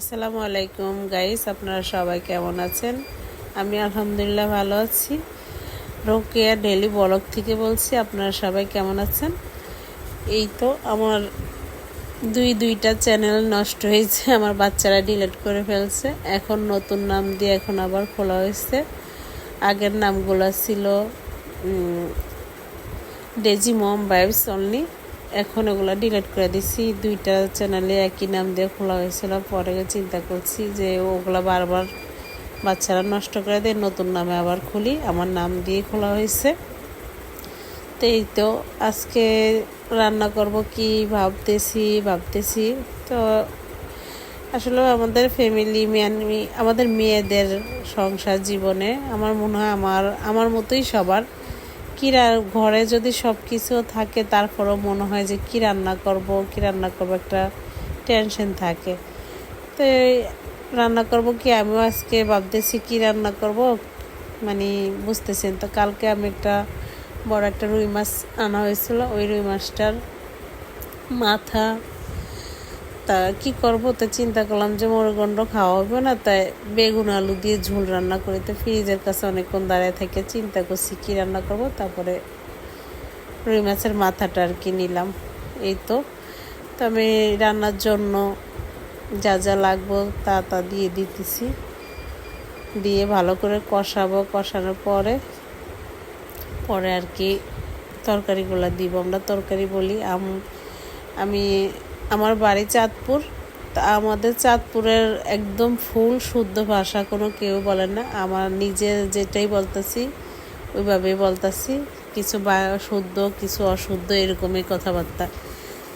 আসসালামু আলাইকুম গাইস আপনারা সবাই কেমন আছেন? আমি আলহামদুলিল্লাহ ভালো আছি। রোকেয়া ডেলি ব্লগ থেকে বলছি, আপনারা সবাই কেমন আছেন? এই তো আমার দুই দুইটা চ্যানেল নষ্ট হয়েছে, আমার বাচ্চারা ডিলিট করে ফেলছে। এখন নতুন নাম দিয়ে এখন আবার খোলা হয়েছে। আগের নামগুলো ছিল ডেজি মম ভাইবস অনলি এখন ওগুলো ডিলিট করে দিছি। দুইটা চ্যানেলে একই নাম দিয়ে খোলা হয়েছিল। পরে চিন্তা করছি যে ওগুলো বারবার বাচ্চারা নষ্ট করে দেয়। নতুন নামে আবার খুলি। আমার নাম দিয়ে খোলা হয়েছে। তো এই তো আজকে রান্না করব কি ভাবতেছি ভাবতেছি। তো আসলে আমাদের ফ্যামিলি মেয়ে আমাদের মেয়েদের সংসার জীবনে আমার মনে হয় আমার আমার মতোই সবার। কি ঘরে যদি সব কিছু থাকে, তারপরেও মনে হয় যে কি রান্না করব, কি রান্না করব, একটা টেনশন থাকে। তো রান্না করব কি? আমিও আজকে ভাবতেছি কি রান্না করব মানে বুঝতেছেন তো, কালকে আমি একটা বড় একটা রুই মাছ আনা হয়েছিল। ওই রুই মাছটার মাথা তা কি করব? তো চিন্তা করলাম যে মুরগন্ড খাওয়া হবে না, তাই বেগুন আলু দিয়ে ঝোল রান্না করি। তো ফ্রিজের কাছে অনেকক্ষণ দাঁড়িয়ে থেকে চিন্তা করছি কি রান্না করব, তারপরে রুই মাছের মাথাটা আর কি নিলাম। এই তো। তো আমি রান্নার জন্য যা যা লাগবো তা তা দিয়ে দিতেছি। দিয়ে ভালো করে কষাবো। কষানোর পরে পরে আর কি তরকারিগুলো দিব। আমরা তরকারি বলি আম- আমি আমার বাড়ি চাঁদপুর। তা আমাদের চাঁদপুরের একদম ফুল শুদ্ধ ভাষা কোনো কেউ বলে না। আমার নিজে যেটাই বলতেছি, ওইভাবেই বলতেছি। কিছু বা, শুদ্ধ, কিছু অশুদ্ধ এরকমই কথাবার্তা।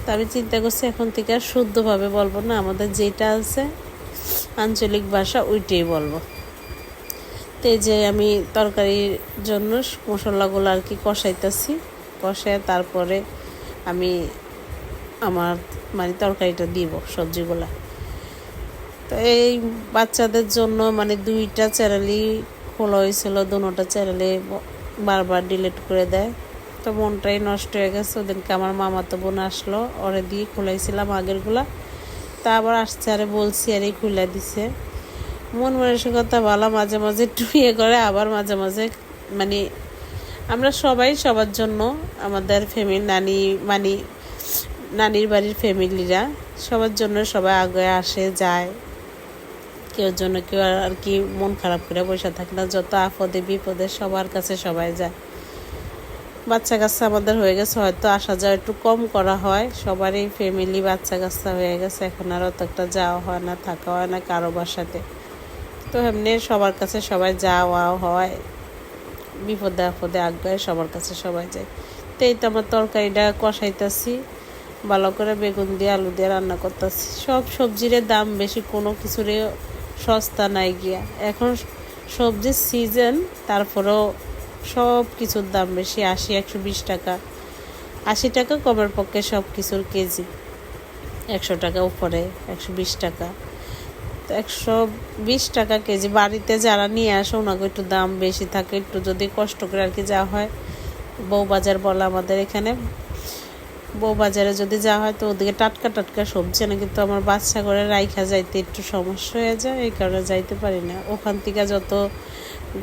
তা আমি চিন্তা করছি এখন থেকে আর শুদ্ধভাবে বলব না। আমাদের যেটা আছে, আঞ্চলিক ভাষা ওইটাই বলব। তো যে আমি তরকারির জন্য মশলাগুলো আর কি কষাইতেছি। কষায় তারপরে আমি আমার মানে তরকারিটা দিব, সবজিগুলা। তো এই বাচ্চাদের জন্য মানে দুইটা চ্যানেলই খোলা হয়েছিল, দুটা চ্যানেলে বারবার ডিলিট করে দেয়। তো মনটাই নষ্ট হয়ে গেছে, ওদিনকে আমার মামাতো বোন আসলো, ওরে দিয়ে খোলাইছিলাম আগেরগুলা। তা আবার আসছে, আরে বলছি, আরে খুলে দিছে। মন মানসিকতা ভালো, মাঝে মাঝে ইয়ে করে, আবার মাঝে মাঝে মানে আমরা সবাই সবার জন্য, আমাদের ফ্যামিলি নানি মানে নানির বাড়ির ফ্যামিলিরা সবার জন্য সবাই আগে আসে, যায়। কেউ জন্য কেউ আর- কি মন খারাপ করে বসে থাকে না, যত আপদে বিপদে সবার কাছে সবাই যায়। বাচ্চা কাচ্চা আমাদের হয়ে গেছে, হয়তো আসা যাওয়া একটু কম করা হয়, সবারই ফ্যামিলি বাচ্চা কাচ্চা হয়ে গেছে, এখন আর অত একটা যাওয়া হয় না, থাকা হয় না কারও বাসাতে। তো এমনি সবার কাছে সবাই যাওয়া হয়, বিপদে আপদে আগ্রহে সবার কাছে সবাই যায়। তো এই তো আমার তরকারিটা কষাইতেছি। ভালো করে বেগুন দিয়ে আলু দিয়ে রান্না করতেছি। সব সবজির দাম বেশি, কোনো কিছুরই সস্তা নাই গিয়া। এখন সবজির সিজন তারপরেও সব কিছুর দাম বেশি, আশি, একশো বিশ টাকা। আশি টাকা কমের পক্ষে সব কিছুর কেজি। একশো টাকা উপরে, একশো বিশ টাকা। তো একশো বিশ টাকা কেজি। বাড়িতে যারা নিয়ে আসে ওনাকে একটু দাম বেশি থাকে। একটু যদি কষ্ট করে আর কি যাওয়া হয়, বউবাজার বলে আমাদের এখানে। বউবাজারে যদি যাওয়া হয় তো ওদিকে টাটকা টাটকা সবজি না কিন্তু আমার বাচ্চা করে রাইখা যাইতে একটু সমস্যা হয়ে যায়, এই কারণে যাইতে পারি না। ওখান থেকে যত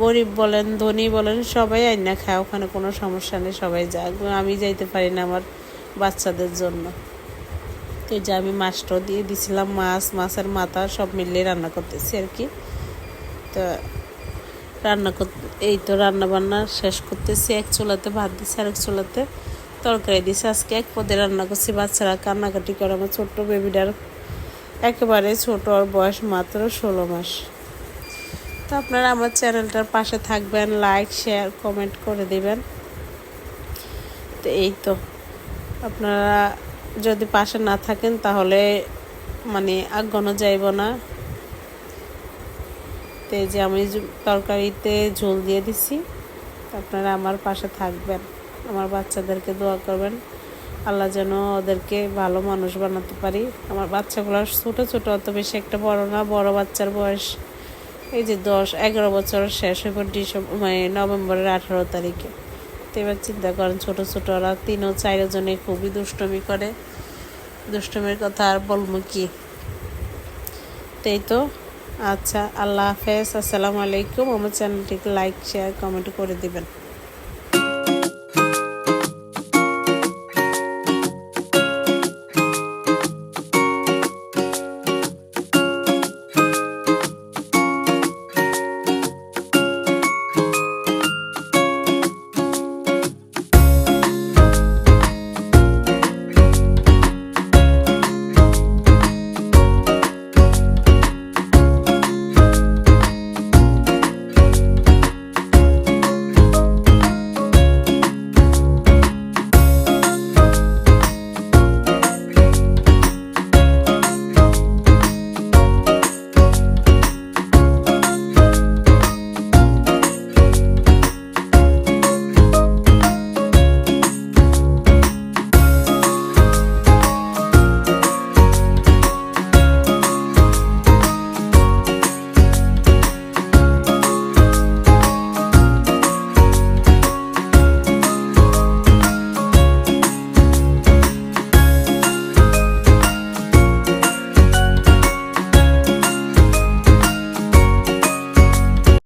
গরিব বলেন, ধনী বলেন, সবাই আইনা খায়, ওখানে কোনো সমস্যা নেই, সবাই যায় আমি যাইতে পারি না আমার বাচ্চাদের জন্য। তো যে আমি মাছটাও দিয়ে দিছিলাম, মাছ, মাছের মাথা সব মিলিয়ে রান্না করতেছি আর কি। তো রান্না কর এই তো রান্না বান্না শেষ করতেছি, এক চুলাতে ভাত দিছি, আরেক চুলাতে তরকারি দিছি। আজকে এক পদে রান্না করছি, বাচ্চারা কান্নাকাটি করে। আমার ছোট্ট বেবিটার একেবারে ছোট আর বয়স মাত্র ষোলো মাস। তো আপনারা আমার চ্যানেলটার পাশে থাকবেন, লাইক, শেয়ার, কমেন্ট করে দিবেন। তো এই তো। আপনারা যদি পাশে না থাকেন, তাহলে মানে আগানো যাইব না। তো যে আমি তরকারিতে ঝোল দিয়ে দিছি। আপনারা আমার পাশে থাকবেন। আমার বাচ্চাদেরকে দোয়া করবেন। আল্লাহ যেন ওদেরকে ভালো মানুষ বানাতে পারি। আমার বাচ্চাগুলো ছোটো ছোটো, অত বেশি একটা বড় না, বড় বাচ্চার বয়স এই যে দশ, এগারো বছর শেষ হয়ে ডিসেম্বর মানে নভেম্বরের আঠারো তারিখে। তো এবার চিন্তা করেন, ছোটো ছোটো ওরা তিনও চারজনে খুবই দুষ্টমি করে। দুষ্টমির কথা আর বলব কি? তাই তো আচ্ছা আল্লাহ হাফেজ, আসসালামু আলাইকুম। আমার চ্যানেলটিকে লাইক, শেয়ার, কমেন্ট করে দিবেন।